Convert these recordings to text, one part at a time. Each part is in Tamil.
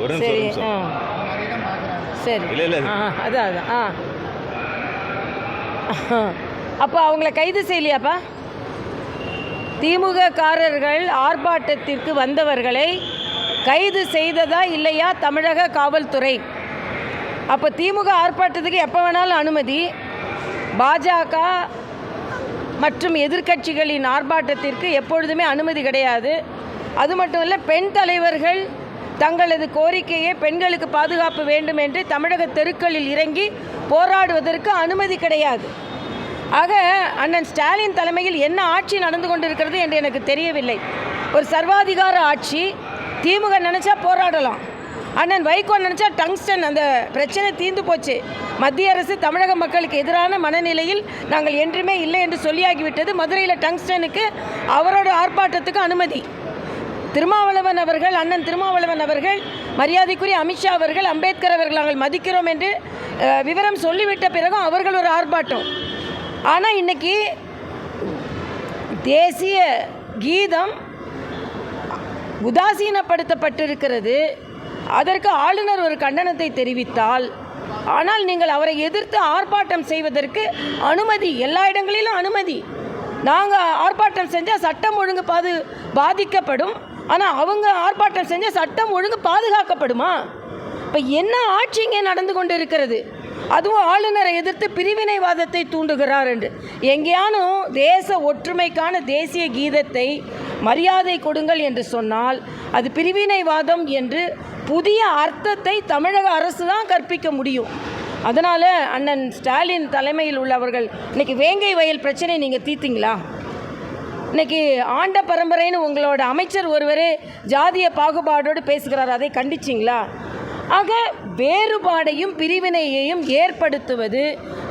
ஒரு நிமிஷம் சரி ஆ. சரி. இல்லை, இல்லை. ஆ அதான் அதான். ஆ. அப்போ அவங்கள கைது செய்யலையாப்பா? திமுக காரர்கள் ஆர்ப்பாட்டத்திற்கு வந்தவர்களை கைது செய்ததா இல்லையா தமிழக காவல்துறை? அப்போ திமுக ஆர்ப்பாட்டத்துக்கு எப்போ வேணாலும் அனுமதி. பாஜக மற்றும் எதிர்க்கட்சிகளின் ஆர்ப்பாட்டத்திற்கு எப்பொழுதுமே அனுமதி கிடையாது. அது மட்டும் இல்லை பெண் தலைவர்கள் தங்களது கோரிக்கையை பெண்களுக்கு பாதுகாப்பு வேண்டும் என்று தமிழக தெருக்களில் இறங்கி போராடுவதற்கு அனுமதி கிடையாது. ஆக அண்ணன் ஸ்டாலின் தலைமையில் என்ன ஆட்சி நடந்து கொண்டிருக்கிறது என்று எனக்கு தெரியவில்லை. ஒரு சர்வாதிகார ஆட்சி திமுக நினச்சா போராடலாம். அண்ணன் வைகோ நினச்சா டங்ஸ்டன் அந்த பிரச்சனை தீர்ந்து போச்சு. மத்திய அரசு தமிழக மக்களுக்கு எதிரான மனநிலையில் நாங்கள் என்றுமே இல்லை என்று சொல்லியாகிவிட்டது. மதுரையில் டங்ஸ்டனுக்கு அவரோட ஆர்ப்பாட்டத்துக்கு அனுமதி. திருமாவளவன் அவர்கள் அண்ணன் திருமாவளவன் அவர்கள் மரியாதைக்குரிய அமித்ஷா அவர்கள் அம்பேத்கர் அவர்கள் நாங்கள் மதிக்கிறோம் என்று விவரம் சொல்லிவிட்ட பிறகும் அவர்கள் ஒரு ஆர்ப்பாட்டம். ஆனால் இன்னைக்கு தேசிய கீதம் உதாசீனப்படுத்தப்பட்டிருக்கிறது. அதற்கு ஆளுநர் ஒரு கண்டனத்தை தெரிவித்தால் ஆனால் நீங்கள் அவரை எதிர்த்து ஆர்ப்பாட்டம் செய்வதற்கு அனுமதி எல்லா இடங்களிலும் அனுமதி. நாங்கள் ஆர்ப்பாட்டம் செஞ்சால் சட்டம் ஒழுங்கு பாது பாதிக்கப்படும். ஆனால் அவங்க ஆர்ப்பாட்டம் செஞ்சால் சட்டம் ஒழுங்கு பாதுகாக்கப்படுமா? இப்போ என்ன ஆட்சி இங்கே நடந்து கொண்டு இருக்கிறது அதுவும் ஆளுநரை எதிர்த்து பிரிவினைவாதத்தை தூண்டுகிறார் என்று. எங்கேயானும் தேச ஒற்றுமைக்கான தேசிய கீதத்தை மரியாதை கொடுங்கள் என்று சொன்னால் அது பிரிவினைவாதம் என்று புதிய அர்த்தத்தை தமிழக அரசு தான் கற்பிக்க முடியும். அதனால் அண்ணன் ஸ்டாலின் தலைமையில் உள்ளவர்கள் இன்னைக்கு வேங்கை வயல் பிரச்சனை நீங்கள் தீர்த்திங்களா? இன்னைக்கு ஆண்ட பரம்பரைன்னு உங்களோட அமைச்சர் ஒருவர் ஜாதிய பாகுபாடோடு பேசுகிறார். அதை கண்டிச்சிங்களா? ஆக வேறுபாடையும் பிரிவினையையும் ஏற்படுத்துவது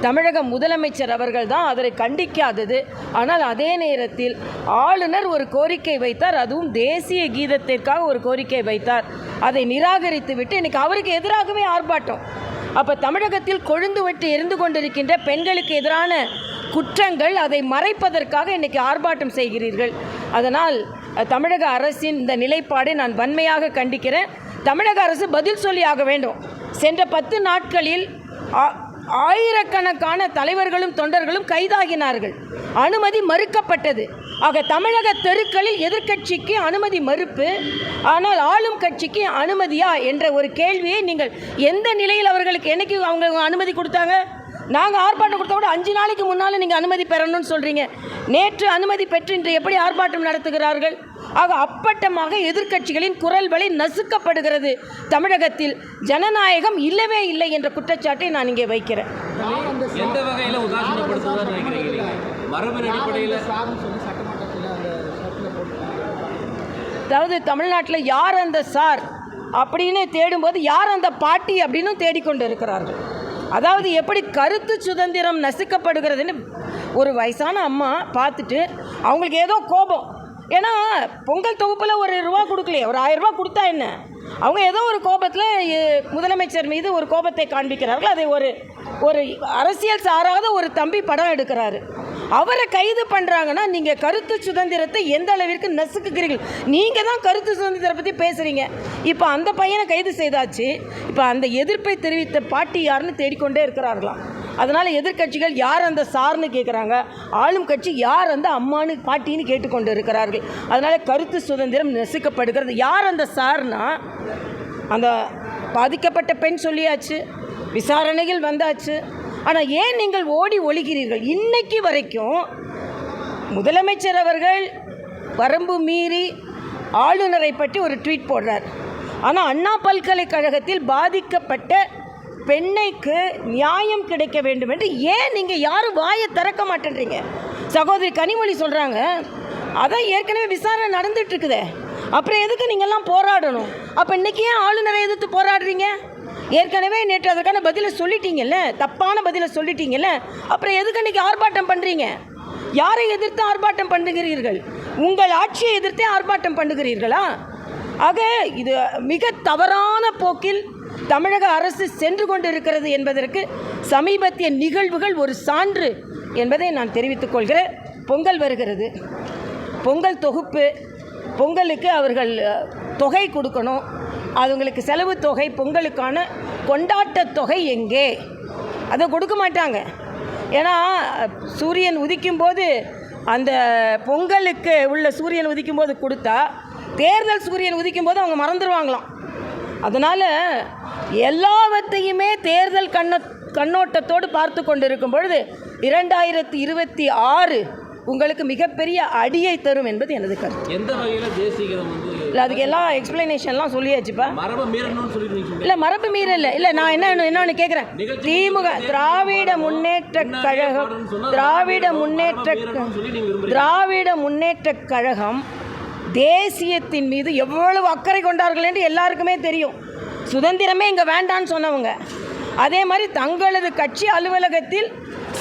தமிழக முதலமைச்சர் அவர்கள் தான் அதனை கண்டிக்காதது. ஆனால் அதே நேரத்தில் ஆளுநர் ஒரு கோரிக்கை வைத்தார். அதுவும் தேசிய கீதத்திற்காக ஒரு கோரிக்கை வைத்தார். அதை நிராகரித்து விட்டு இன்னைக்கு அவருக்கு எதிராகவே ஆர்ப்பாட்டம். அப்போ தமிழகத்தில் கொழுந்து விட்டு எரிந்து கொண்டிருக்கின்ற பெண்களுக்கு எதிரான குற்றங்கள் அதை மறைப்பதற்காக இன்றைக்கி ஆர்ப்பாட்டம் செய்கிறீர்கள். அதனால் தமிழக அரசின் இந்த நிலைப்பாடை நான் வன்மையாக கண்டிக்கிறேன். தமிழக அரசு பதில் சொல்லி ஆக வேண்டும். சென்ற பத்து நாட்களில் ஆ- ஆயிரக்கணக்கான தலைவர்களும் தொண்டர்களும் கைதாகினார்கள். அனுமதி மறுக்கப்பட்டது. ஆக தமிழக தெருக்களில் எதிர்க்கட்சிக்கு அனுமதி மறுப்பு. ஆனால் ஆளும் கட்சிக்கு அனுமதியா என்ற ஒரு கேள்வியை நீங்கள் எந்த நிலையில் அவர்களுக்கு என்னைக்கு அவங்க அனுமதி கொடுத்தாங்க? நாங்கள் ஆர்ப்பாட்டம் கொடுத்தா கூட அஞ்சு நாளைக்கு முன்னால் நீங்கள் அனுமதி பெறணும்னு சொல்கிறீங்க நேற்று அனுமதி பெற்று இன்று எப்படி ஆர்ப்பாட்டம் நடத்துகிறார்கள்? ஆக அப்பட்டமாக எதிர்க்கட்சிகளின் குரல் வலை நசுக்கப்படுகிறது. தமிழகத்தில் ஜனநாயகம் இல்லவே இல்லை என்ற குற்றச்சாட்டை நான் இங்கே வைக்கிறேன். எந்த வகையில் உதாசீனப்படுத்துவதாக நினைக்கிறீங்க? மரபின் அடிப்படையில்? அதாவது தமிழ்நாட்டில் யார் அந்த சார் அப்படின்னு தேடும்போது யார் அந்த பாட்டி அப்படின்னு தேடிக்கொண்டு இருக்கிறார்கள் அதாவது எப்படி கருத்து சுதந்திரம் நசுக்கப்படுகிறதுன்னு ஒரு வயசான அம்மா பார்த்துட்டு அவங்களுக்கு ஏதோ கோபம். ஏன்னா பொங்கல் தொகுப்பில் ஒரு ரூபா கொடுக்கலையே ஒரு ஆயிரரூபா கொடுத்தா என்ன? அவங்க ஏதோ ஒரு கோபத்தில் முதலமைச்சர் மீது ஒரு கோபத்தை காண்பிக்கிறார்கள். அதை ஒரு ஒரு அரசியல் சாராத ஒரு தம்பி படம் எடுக்கிறாரு. அவரை கைது பண்ணுறாங்கன்னா நீங்கள் கருத்து சுதந்திரத்தை எந்த அளவிற்கு நசுக்குக்கிறீர்கள் நீங்கள் தான் கருத்து சுதந்திரத்தை பற்றி பேசுகிறீங்க இப்போ அந்த பையனை கைது செய்தாச்சு. இப்போ அந்த எதிர்ப்பை தெரிவித்த பாட்டி யாருன்னு தேடிக்கொண்டே இருக்கிறார்களாம். அதனால் எதிர்க்கட்சிகள் யார் அந்த சார்னு கேட்குறாங்க ஆளும் கட்சி யார் அந்த அம்மானு பாட்டின்னு கேட்டுக்கொண்டு இருக்கிறார்கள். அதனால் கருத்து சுதந்திரம் நெசுக்கப்படுகிறது. யார் அந்த சார்னா? அந்த பாதிக்கப்பட்ட பெண் சொல்லியாச்சு. விசாரணைகள் வந்தாச்சு. ஆனால் ஏன் நீங்கள் ஓடி ஒழிகிறீர்கள்? இன்னைக்கு வரைக்கும் முதலமைச்சர் அவர்கள் வரம்பு மீறி ஆளுநரை பற்றி ஒரு ட்வீட் போடுறார். ஆனால் அண்ணா பல்கலைக்கழகத்தில் பாதிக்கப்பட்ட பெண்ணைக்கு நியாயம் கிடைக்க வேண்டும் என்று ஏன் நீங்கள் யாரும் வாயை திறக்க மாட்டேன்றீங்க? சகோதரி கனிமொழி சொல்கிறாங்க அதான் ஏற்கனவே விசாரணை நடந்துட்டு இருக்குதே. அப்புறம் எதுக்கு நீங்கள்லாம் போராடணும்? அப்போ இன்னைக்கு ஏன் ஆளுநரை எதிர்த்து போராடுறீங்க? ஏற்கனவே நேற்று அதற்கான பதிலை சொல்லிட்டீங்கல்ல? தப்பான பதிலை சொல்லிட்டீங்கல்ல? அப்புறம் எதுக்கு அன்றைக்கி ஆர்ப்பாட்டம் பண்ணுறீங்க யாரை எதிர்த்து ஆர்ப்பாட்டம் பண்ணுகிறீர்கள்? உங்கள் ஆட்சியை எதிர்த்தே ஆர்ப்பாட்டம் பண்ணுகிறீர்களா? ஆக இது மிக தவறான போக்கில் தமிழக அரசு சென்று கொண்டிருக்கிறது என்பதற்கு சமீபத்திய நிகழ்வுகள் ஒரு சான்று என்பதை நான் தெரிவித்துக் கொள்கிறேன். பொங்கல் வருகிறது. பொங்கல் தொகுப்பு பொங்கலுக்கு அவர்கள் தொகை கொடுக்கணும். அதுங்களுக்கு செலவு தொகை பொங்கலுக்கான கொண்டாட்டத் தொகை எங்கே? அதை கொடுக்க மாட்டாங்க. ஏன்னா சூரியன் உதிக்கும் போது அந்த பொங்கலுக்கு உள்ள சூரியன் உதிக்கும் போது கொடுத்தா தேர்தல் சூரியன் உதிக்கும் போது அவங்க மறந்துடுவாங்களாம் அதனால் எல்லாவற்றையுமே தேர்தல் கண்ண கண்ணோட்டத்தோடு பார்த்து கொண்டிருக்கும் பொழுது இரண்டாயிரத்தி இருபத்தி ஆறு உங்களுக்கு மிகப்பெரிய அடியை தரும் என்பது எனது கருத்து. எந்த வகையில தேசிய கீதம் வந்து இல்லை அதுக்கு எல்லாம் எக்ஸ்பிளனேஷன்லாம் சொல்லியாச்சுப்பா. மரபை மீறணும்னு சொல்லி நீங்க சொல்றீங்க இல்லை மரபு மீறல் இல்லை. நான் என்ன என்னன்னு கேட்குறேன். திமுக திராவிட முன்னேற்ற கழகம் திராவிட முன்னேற்ற திராவிட முன்னேற்ற கழகம் தேசியத்தின் மீது எவ்வளவு அக்கறை கொண்டார்கள் என்று எல்லாருக்குமே தெரியும். சுதந்திரமே இங்கே வேண்டான்னு சொன்னவங்க. அதே மாதிரி தங்களது கட்சி அலுவலகத்தில்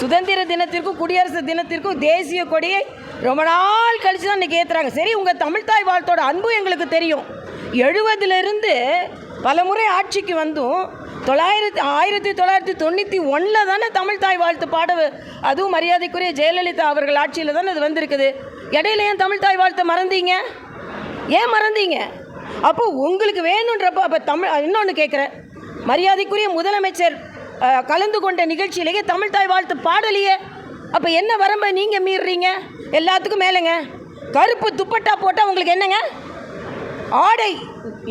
சுதந்திர தினத்திற்கும் குடியரசு தினத்திற்கும் தேசிய கொடியை ரொம்ப நாள் கழிச்சு தான் இன்றைக்கி ஏற்றுறாங்க சரி உங்கள் தமிழ்தாய் வாழ்த்தோட அன்பு எங்களுக்கு தெரியும். எழுபதுலேருந்து பல முறை ஆட்சிக்கு வந்தும் தொள்ளாயிரத்தி ஆயிரத்தி தொள்ளாயிரத்தி தொண்ணூற்றி ஒன்றில் தானே தமிழ் தாய் வாழ்த்து பாட அதுவும் மரியாதைக்குரிய ஜெயலலிதா அவர்கள் ஆட்சியில் தானே அது வந்திருக்குது. இடையில ஏன் தமிழ் தாய் வாழ்த்தை மறந்தீங்க? ஏன் மறந்தீங்க? அப்போ உங்களுக்கு வேணுன்றப்போ அப்போ தமிழ் இன்னொன்று கேட்குறேன் மரியாதைக்குரிய முதலமைச்சர் கலந்து கொண்ட நிகழ்ச்சியிலேயே தமிழ் தாய் வாழ்த்து பாடலையே. அப்போ என்ன வரம்பை நீங்கள் மீறுறீங்க எல்லாத்துக்கும் மேலேங்க. கருப்பு துப்பட்டா போட்டால் உங்களுக்கு என்னங்க? ஆடை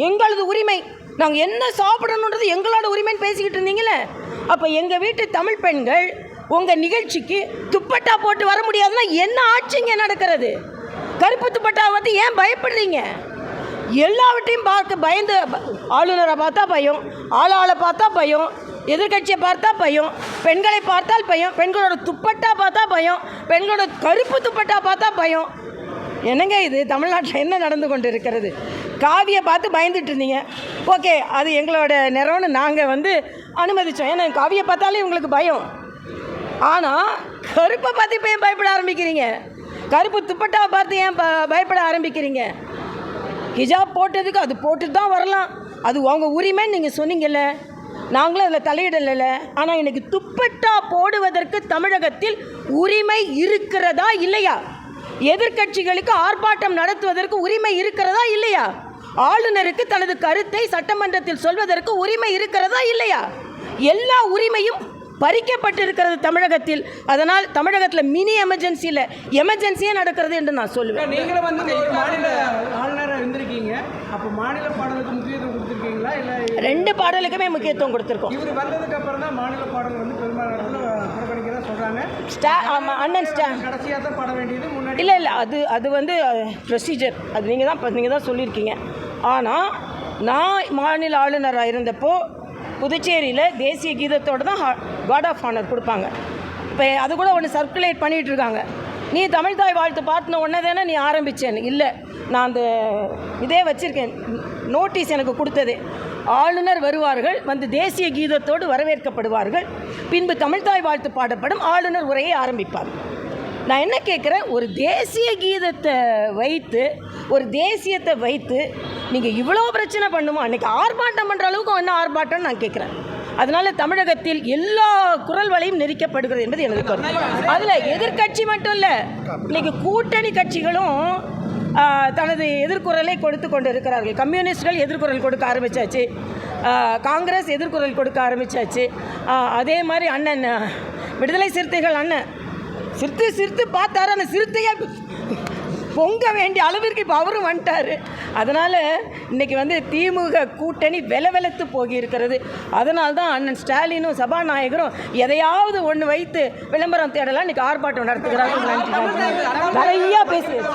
எங்களது உரிமை. நாங்கள் என்ன சாப்பிடணுன்றது எங்களோட உரிமைன்னு பேசிக்கிட்டு இருந்தீங்களே அப்போ எங்கள் வீட்டு தமிழ் பெண்கள் உங்கள் நிகழ்ச்சிக்கு துப்பட்டா போட்டு வர முடியாதுன்னா என்ன ஆட்சிங்க நடக்கிறது? கருப்பு துப்பட்டா வந்து ஏன் பயப்படுறீங்க? எல்லாவற்றையும் பார்க்க பயந்து ஆளுநரை பார்த்தா பயம் ஆளாளை பார்த்தா பயம் எதிர்க்கட்சியை பார்த்தா பயம் பெண்களை பார்த்தால் பயம் பெண்களோட துப்பட்டா பார்த்தா பயம் பெண்களோட கருப்பு துப்பட்டா பார்த்தா பயம். என்னங்க இது? தமிழ்நாட்டில் என்ன நடந்து கொண்டு இருக்கிறது காவியை பார்த்து பயந்துட்டு இருந்தீங்க. ஓகே அது எங்களோட நிறம்னு நாங்கள் வந்து அனுமதித்தோம் ஏன்னா காவியை பார்த்தாலே உங்களுக்கு பயம். ஆனால் கருப்பை பார்த்து இப்போ ஏன் பயப்பட ஆரம்பிக்கிறீங்க? கருப்பு துப்பட்டாவை பார்த்து ஏன் ப- பயப்பட ஆரம்பிக்கிறீங்க? ஹிஜாப் போட்டதுக்கு அது போட்டு தான் வரலாம். அது உங்கள் உரிமைன்னு நீங்கள் சொன்னீங்கல்ல. நாங்களும் அதில் தலையிடல ஆனால் எனக்கு துப்பட்டா போடுவதற்கு தமிழகத்தில் உரிமை இருக்கிறதா இல்லையா? எதிர்க்கட்சிகளுக்கு ஆர்ப்பாட்டம் நடத்துவதற்கு உரிமை இருக்கிறதா இல்லையா? ஆளுநருக்கு தனது கருத்தை சட்டமன்றத்தில் சொல்வதற்கு உரிமை இருக்கிறதா இல்லையா? எல்லா உரிமையும் பறிக்கப்பட்டிருக்கிறது தமிழகத்தில். அதனால் தமிழகத்தில் மினி எமர்ஜென்சியில் எமர்ஜென்சியே நடக்கிறது என்று நான் சொல்லுவேன். நீங்களும் வந்து மாநில ஆளுநராக இருந்திருக்கீங்க. அப்போ மாநில பாடலுக்கு முக்கியத்துவம் ரெண்டு பாடலுக்குமே முக்கியத்துவம் கொடுத்துருக்கோம். இவர் வந்ததுக்கு அப்புறம் தான் மாநில பாடல் வந்து பெரும்பாலான இடத்துல புறக்கணிக்கிறதா சொல்கிறாங்க ஸ்டா ஆமாம் அண்ணன் ஸ்டா கடைசியாக தான் பாட வேண்டியது முன்னாடி இல்லை இல்லை அது அது வந்து ப்ரொசீஜர் அது நீங்கள் தான் நீங்கள் தான் சொல்லியிருக்கீங்க. ஆனால் நான் மாநில ஆளுநராக இருந்தப்போ புதுச்சேரியில் தேசிய கீதத்தோடு தான் காட் ஆஃப் ஆனர் கொடுப்பாங்க. இப்போ அது கூட ஒன்று சர்க்குலேட் பண்ணிகிட்டு இருக்காங்க. நீ தமிழ் தாய் வாழ்த்து பார்த்தின உடனே தானே நீ ஆரம்பித்தேன்னு இல்லை நான் அந்த இதே வச்சுருக்கேன். நோட்டீஸ் எனக்கு கொடுத்தது. ஆளுநர் வருவார்கள் வந்து தேசிய கீதத்தோடு வரவேற்கப்படுவார்கள். பின்பு தமிழ்தாய் வாழ்த்து பாடப்படும் ஆளுநர் உரையை ஆரம்பிப்பார். நான் என்ன கேட்குறேன்? ஒரு தேசிய கீதத்தை வைத்து ஒரு தேசியத்தை வைத்து நீங்கள் இவ்வளோ பிரச்சனை பண்ணுமா? அன்றைக்கி ஆர்ப்பாட்டம் பண்ணுற அளவுக்கு என்ன ஆர்ப்பாட்டம்னு நான் கேட்குறேன். அதனால தமிழகத்தில் எல்லா குரல் வலையும் நெரிக்கப்படுகிறது என்பது எனது கருத்து அதில் எதிர்க்கட்சி மட்டும் இல்லை இன்னைக்கு கூட்டணி கட்சிகளும் தனது எதிர்குரலை கொடுத்து கொண்டு இருக்கிறார்கள் கம்யூனிஸ்ட்கள் எதிர்குரல் கொடுக்க ஆரம்பிச்சாச்சு. காங்கிரஸ் எதிர்குரல் கொடுக்க ஆரம்பிச்சாச்சு. அதே மாதிரி அண்ணன் விடுதலை சிறுத்தைகள் அண்ணன். சிரித்து சிரித்து பார்த்தாரு அந்த சிறுத்தையை பொங்க வேண்டிய அளவிற்கு இப்போ அவரும் வந்துட்டார். அதனால் இன்னைக்கு வந்து திமுக கூட்டணி வெல வெலத்து போகி இருக்கிறது அதனால தான் அண்ணன் ஸ்டாலினும் சபாநாயகரும் எதையாவது ஒன்று வைத்து விளம்பரம் தேடலாம் இன்றைக்கி ஆர்ப்பாட்டம் நடத்துகிறார்கள். நிறையா பேசுகிறேன்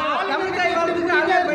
Ale